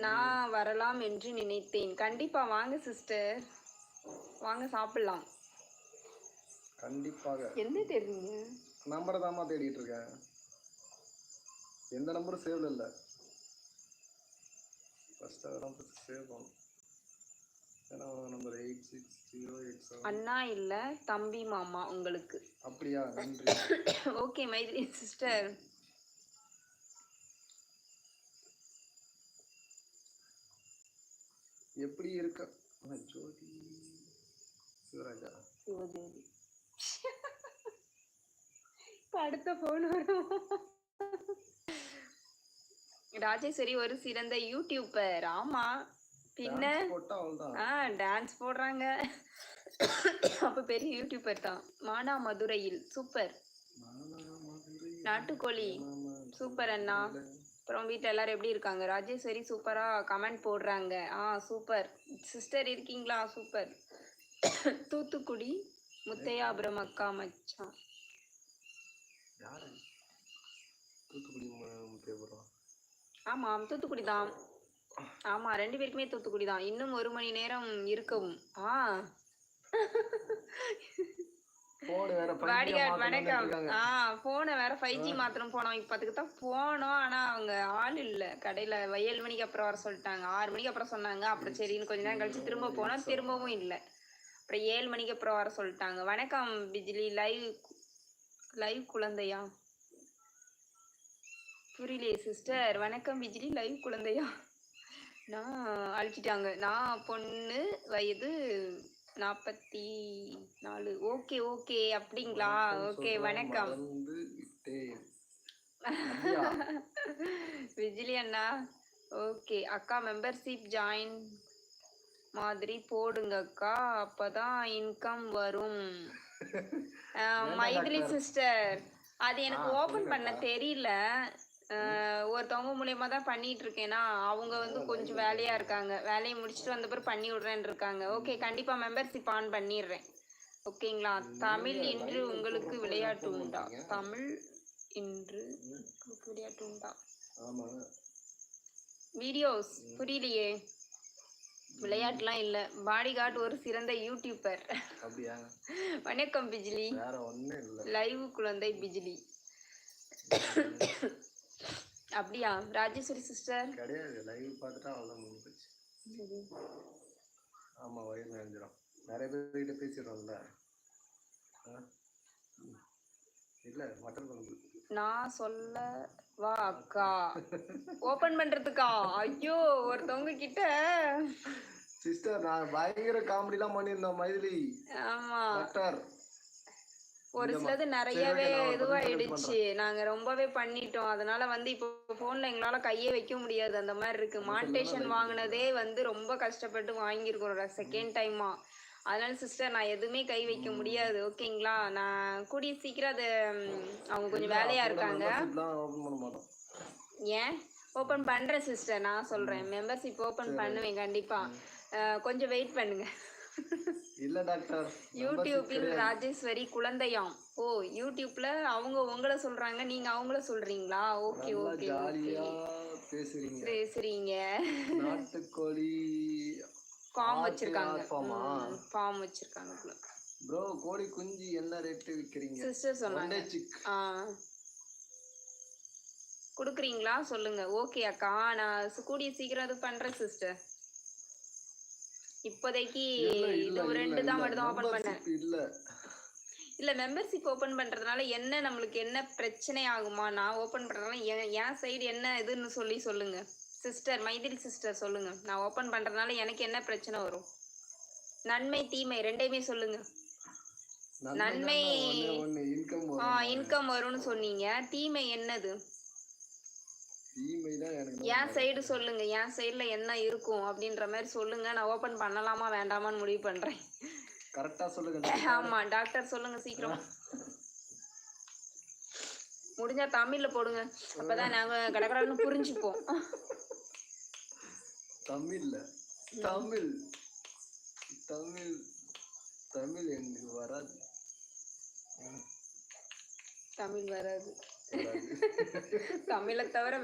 நான் வரலாம் என்று நினைத்தேன். கண்டிப்பா வாங்க சிஸ்டர் வாங்க சாப்பிடலாம். கண்டிப்பாக. என்ன தெரியுங்க? நம்பரை தாம்மா தேடிட்டு இருக்கேன். எந்த நம்பரும் சேவ்ல இல்லை. ஃபர்ஸ்ட் ஃபர்ஸ்ட் சேவ் பண்ணும் ஏன்னா number eight six zero eight seven அண்ணா இல்ல தம்பி மாமா உங்களுக்கு. அப்படியா? நன்றி. ஓகே மைத்ரி சிஸ்டர் எப்படி இருக்க? ஜோதி சிவராஜா. இப்ப அடுத்த போன் வரும். ராஜேஸ்வரி ஒரு சிறந்த யூடியூபர் ஆமா. பின்ன? Dance போட்டா அவ்வளோதான் ஆ டான்ஸ் போடுறாங்க. அப்ப பெரிய யூடியூபர் தான். மானா மதுரையில். சூப்பர். நாட்டுக்கோழி. சூப்பர் அண்ணா. அப்புறம் வீட்டில் எல்லாரும் எப்படி இருக்காங்க? ராஜேஸ்வரி சூப்பரா கமெண்ட் போடுறாங்க. ஆ சூப்பர். சிஸ்டர் இருக்கீங்களா? சூப்பர். தூத்துக்குடி முத்தையாபுரம் அக்கா மச்சான். ஆமாம் தூத்துக்குடி தான். ஆமா ரெண்டு பேருக்குமே தூத்துக்குடி தான். இன்னும் ஒரு மணி நேரம் இருக்கவும். ஆ. வணக்கம். ஆ போனை வேற ஃபைவ் ஜி மாத்தணும் போனோம். இப்போ அதுக்கு தான் போனோம். ஆனா அவங்க ஆள் இல்ல. கடையில ஏழு மணிக்கு அப்புறம் வர சொல்லிட்டாங்க. ஆறு மணிக்கு அப்புறம் சொன்னாங்க. அப்புறம் சரின்னு கொஞ்ச நேரம் கழிச்சு திரும்ப போனோம். திரும்பவும் இல்ல. அப்புறம் ஏழு மணிக்கு அப்புறம் வர சொல்லிட்டாங்க. வணக்கம் பிஜிலி. லைவ் லைவ் குழந்தையா? புரியலையே சிஸ்டர் வணக்கம் பிஜிலி. லைவ் குழந்தையா? நான் அழிச்சிட்டாங்க. நான் பொண்ணு வயது நாற்பத்தி நாலு. Okay okay. அப்படிங்களா? ஓகே வணக்கம். விஜிலி அண்ணா ஓகே அக்கா மெம்பர்ஷிப் ஜாயின் மாதிரி போடுங்க அக்கா. அப்பதான் இன்கம் வரும். மைதிலி சிஸ்டர் அது எனக்கு ஓபன் பண்ண தெரியல. ஒருத்தவங்க மூலியமா தான் பண்ணிட்டு இருக்கேன்னா அவங்க வந்து கொஞ்சம் வேலையா இருக்காங்க. வேலையை முடிச்சுட்டு வந்த பிறகு பண்ணி விடுறேன்னு இருக்காங்க ஓகே கண்டிப்பா மெம்பர்ஷிப் ஆன் பண்ணிடுறேன். ஓகேங்களா? தமிழ் இன்று உங்களுக்கு விளையாட்டு உண்டா? தமிழ் இன்று விளையாட்டு உண்டா? வீடியோஸ் புரியலையே. விளையாட்டுலாம் இல்ல. பாடி கார்டு ஒரு சிறந்த யூடியூபர் வணக்கம் பிஜிலி. லைவ் குழந்தை பிஜிலி. அப்படியா? ராஜேஸ்வரி சிஸ்டர் கிடையாது. லைவ் பார்த்துட்டா அவ்வளோ முடிஞ்சு போச்சு. ஆமா வயிறு நினைஞ்சிடும் நிறைய பேர்கிட்ட பேசிடுறோம்ல. இல்ல மட்டன் குழம்பு. நான் சொல்ல வா அக்கா. ஓபன் பண்றதுக்கா? ஐயோ ஒருத்தவங்க கிட்ட. சிஸ்டர் நான் பயங்கர காமெடிலாம் பண்ணியிருந்தோம் மைதிலி. ஆமா. டாக்டர் ஒரு சிலது நிறையவே இதுவாயிடுச்சு நாங்க ரொம்பவே பண்ணிட்டோம். அதனால வந்து இப்போ போன்ல எங்களால கையே வைக்க முடியாது. அந்த மாதிரி இருக்கு. மானிட்டேஷன் வாங்கினதே வந்து ரொம்ப கஷ்டப்பட்டு வாங்கியிருக்கோம். செகண்ட் டைமா அதனால சிஸ்டர் நான் எதுவுமே கை வைக்க முடியாது. ஓகேங்களா நான் கூடிய சீக்கிரம் அது அவங்க கொஞ்சம் வேலையா இருக்காங்க. ஓப்பன் ஏன்? ஓபன் பண்றேன் சிஸ்டர் நான் சொல்றேன். மெம்பர்ஷிப் ஓபன் பண்ணுவேன் கண்டிப்பா. கொஞ்சம் வெயிட் பண்ணுங்க. இல்ல டாக்டர். யூடியூபில் ராஜேஸ்வரி குழந்தையாம். ஓ யூடியூப்ல அவங்க உங்களை சொல்றாங்க நீங்க அவங்கள சொல்றீங்களா? ஓகே ஓகே ஜாலியா பேசுறீங்க. பேசுறீங்க நாட்டுக்கோழி ஃபார்ம் வச்சிருக்காங்க. ஃபார்மா? வச்சிருக்காங்க ப்ரோ கோழி குஞ்சு என்ன ரேட்டு விக்கிறீங்க? சிஸ்டர் சொன்னாங்க. ஆ. குடுக்குறீங்களா? சொல்லுங்க. ஓகே அக்கா. நான் கூடிய சீக்கிரம் அது பண்றேன் சிஸ்டர். இப்போதைக்கு இது ஒரு ரெண்டு தான் மட்டும் ஓபன் பண்ணேன். இல்ல. இல்ல மெம்பர்ஷிப் ஓபன் பண்றதுனால என்ன நம்மளுக்கு என்ன பிரச்சனை ஆகுமா? நான் ஓபன் பண்றதுனால என் சைடு என்ன இதுன்னு சொல்லி சொல்லுங்க. சிஸ்டர் மைதில் சிஸ்டர் சொல்லுங்க. நான் ஓபன் பண்றதுனால எனக்கு என்ன பிரச்சனை வரும்? நன்மை தீமை ரெண்டையுமே சொல்லுங்க. நன்மை இன்கம் வரும்னு சொன்னீங்க. தீமை என்னது? தீமை தான் எனக்கு என் சைடு சொல்லுங்க. என் சைடுல என்ன இருக்கும் அப்படின்ற மாதிரி சொல்லுங்க. நான் ஓபன் பண்ணலாமா வேண்டாமான்னு முடிவு பண்றேன். கரெக்டா சொல்லுங்க ஆமா டாக்டர் சொல்லுங்க சீக்கிரம். முடிஞ்சா தமிழ்ல போடுங்க. அப்பதான் நாங்க கடற்கடன்னு புரிஞ்சுப்போம். தமிழ்ல. தமிழ். தமிழ். தமிழ் எனக்கு வராது. தமிழ் வராது. தமிழை தவிர